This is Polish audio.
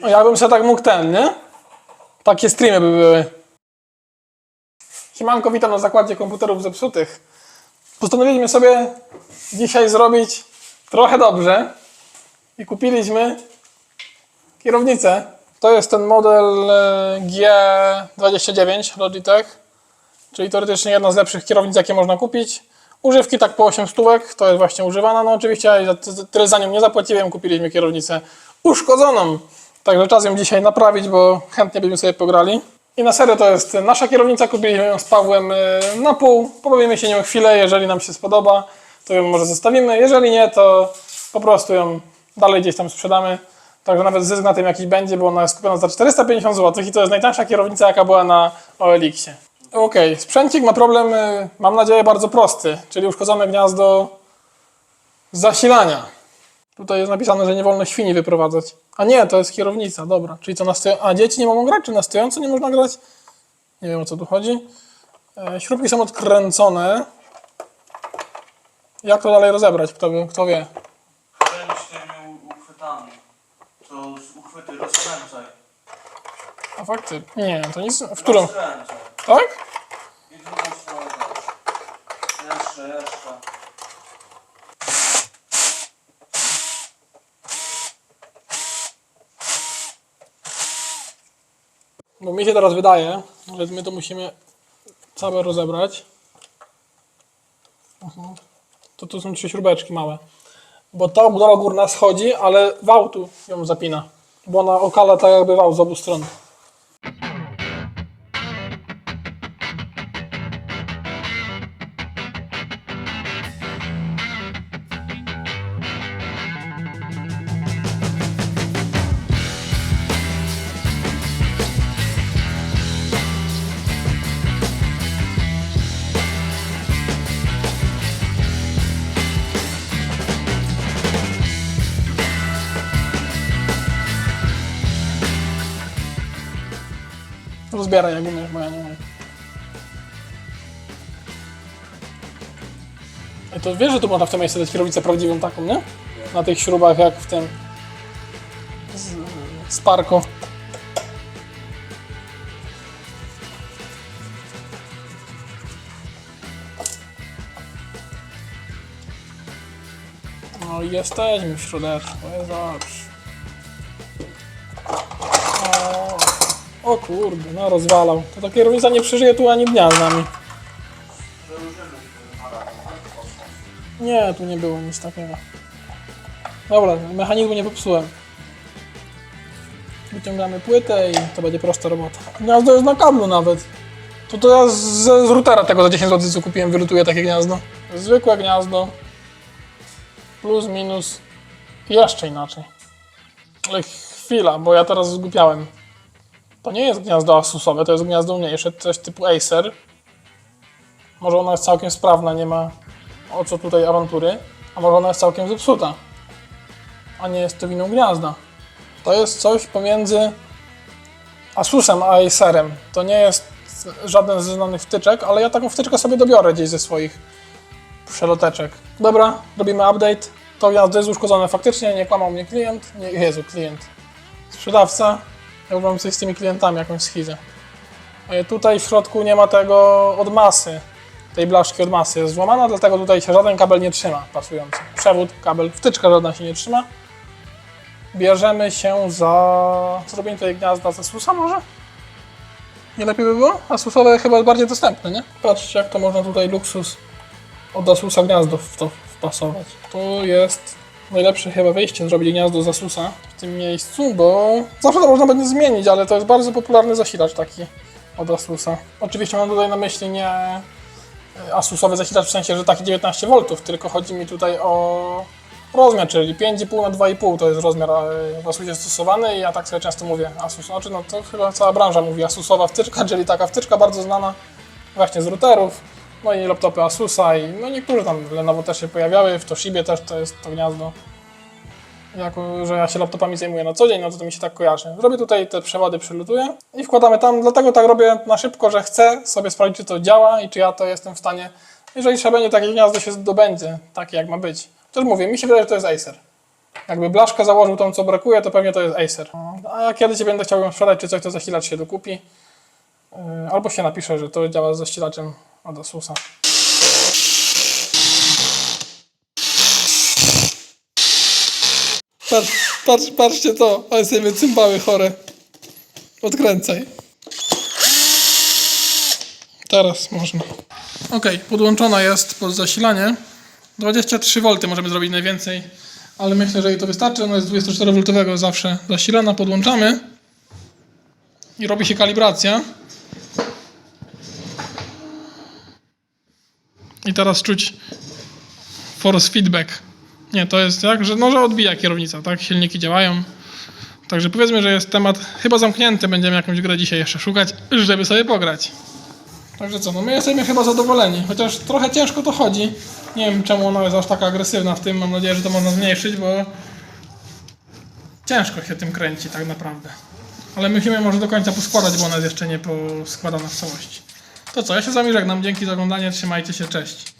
No, ja bym sobie tak mógł ten, nie? Takie streamy by były. Siemanko, witam na zakładzie komputerów zepsutych. Postanowiliśmy sobie dzisiaj zrobić trochę dobrze i kupiliśmy kierownicę. To jest ten model e, G29 Logitech, czyli teoretycznie jedna z lepszych kierownic, jakie można kupić. Używki tak po 8 stówek, to jest właśnie używana. No oczywiście tyle za nią nie zapłaciłem, kupiliśmy kierownicę uszkodzoną. Także czas ją dzisiaj naprawić, bo chętnie byśmy sobie pograli. I na serio to jest nasza kierownica, kupiliśmy ją z Pawłem e, na pół. Pobawimy się nią chwilę, jeżeli nam się spodoba, to ją może zostawimy. Jeżeli nie, to po prostu ją dalej gdzieś tam sprzedamy. Także nawet zysk na tym jakiś będzie, bo ona jest kupiona za 450 zł i to jest najtańsza kierownica, jaka była na OLX-ie. Okej, sprzęcik ma problem, y, mam nadzieję, bardzo prosty, czyli uszkodzone gniazdo zasilania. Tutaj jest napisane, że nie wolno świni wyprowadzać. A nie, to jest kierownica, dobra. Czyli co na stojąco. A dzieci nie mogą grać, czy na stojąco nie można grać? Nie wiem o co tu chodzi. E, śrubki są odkręcone. Jak to dalej rozebrać? Kto, wie- kto wie? Ręcznymi uchwytami. To z uchwyty rozkręcaj. A fakty. Nie, to nic. W którą? Rozkręcaj. Tak? I drugą stronę też. Jeszcze, jeszcze. Bo mi się teraz wydaje, że my to musimy całe rozebrać. Mhm. To tu są trzy śrubeczki małe. Bo ta obudowa górna schodzi, ale wał tu ją zapina. Bo ona okala tak jakby wał z obu stron. Umiesz, bo ja nie umiem. Ej, To wiesz, że tu można w tym miejscu dać kierownicę prawdziwą taką, nie? Na tych śrubach jak w tym z, parko. No i jesteśmy w środeczku. O, kurde, no rozwalał. To ta kierownica nie przeżyje tu ani dnia z nami. Nie, tu nie było nic takiego. Dobra, mechanizmu nie popsułem. Wyciągamy płytę i to będzie prosta robota. Gniazdo jest na kablu nawet. To to ja z, z routera tego za 10 zł co kupiłem wylutuję takie gniazdo. Zwykłe gniazdo. Plus, minus. Jeszcze inaczej. Ale chwila, bo ja teraz zgupiałem. To nie jest gniazdo Asusowe, to jest gniazdo mniejsze, coś typu Acer. Może ona jest całkiem sprawna, nie ma o co tutaj awantury, a może ona jest całkiem zepsuta. A nie jest to winą gniazda. To jest coś pomiędzy Asusem a Acerem. To nie jest żaden ze znanych wtyczek, ale ja taką wtyczkę sobie dobiorę gdzieś ze swoich przeloteczek. Dobra, robimy update. To gniazdo jest uszkodzone faktycznie, nie kłamał mnie klient. Nie, Jezu, klient. Sprzedawca. Ja mam coś z tymi klientami, jakąś schizę. E, Tutaj w środku nie ma tego od masy. Tej blaszki od masy jest złamana, dlatego tutaj się żaden kabel nie trzyma pasujący. Przewód, kabel, wtyczka żadna się nie trzyma. Bierzemy się za zrobienie tej gniazda z Asusa może? Nie lepiej by było? Asusowe chyba bardziej dostępne, nie? Patrzcie jak to można tutaj luksus od Asusa gniazdo w to wpasować. Tu jest najlepsze chyba wyjście zrobić gniazdo z Asusa w tym miejscu, bo zawsze to można będzie zmienić, ale to jest bardzo popularny zasilacz taki od Asusa. Oczywiście mam tutaj na myśli nie e, Asusowy zasilacz w sensie, że taki 19 V, tylko chodzi mi tutaj o rozmiar, czyli 5,5 na 2,5 to jest rozmiar e, w Asusie stosowany i ja tak sobie często mówię Asus, znaczy no to chyba cała branża mówi Asusowa wtyczka, czyli taka wtyczka bardzo znana właśnie z routerów, no i laptopy Asusa i no niektóre tam Lenovo też się pojawiały, w Toshibie też to jest to gniazdo. Jako, że ja się laptopami zajmuję na co dzień, no to to mi się tak kojarzy. Robię tutaj te przewody, przylutuję i wkładamy tam, dlatego tak robię na szybko, że chcę sobie sprawdzić, czy to działa i czy ja to jestem w stanie, jeżeli trzeba będzie takie gniazdo się zdobędzie, takie jak ma być. Też mówię, mi się wydaje, że to jest Acer. Jakby blaszkę założył tą, co brakuje, to pewnie to jest Acer. A ja kiedyś będę chciał sprzedać, czy coś, to zasilacz się dokupi. Yy, Albo się napisze, że to działa z zasilaczem od Asusa. Patrz, patrz, patrzcie to, ale sobie cymbały chore. Odkręcaj. Teraz można. Ok, podłączona jest pod zasilanie. 23V możemy zrobić najwięcej, ale myślę, że jej to wystarczy. Ona jest 24V zawsze zasilana. Podłączamy i robi się kalibracja. I teraz czuć force feedback. Nie, to jest tak, że, no, że odbija kierownica, tak? Silniki działają. Także powiedzmy, że jest temat chyba zamknięty. Będziemy jakąś grę dzisiaj jeszcze szukać, żeby sobie pograć. Także co, no my jesteśmy chyba zadowoleni, chociaż trochę ciężko to chodzi. Nie wiem czemu ona jest aż taka agresywna w tym, mam nadzieję, że to można zmniejszyć, bo ciężko się tym kręci tak naprawdę. Ale musimy może do końca poskładać, bo ona jest jeszcze nie poskładana w całości. To co, ja się z wami żegnam, dzięki za oglądanie, trzymajcie się, cześć.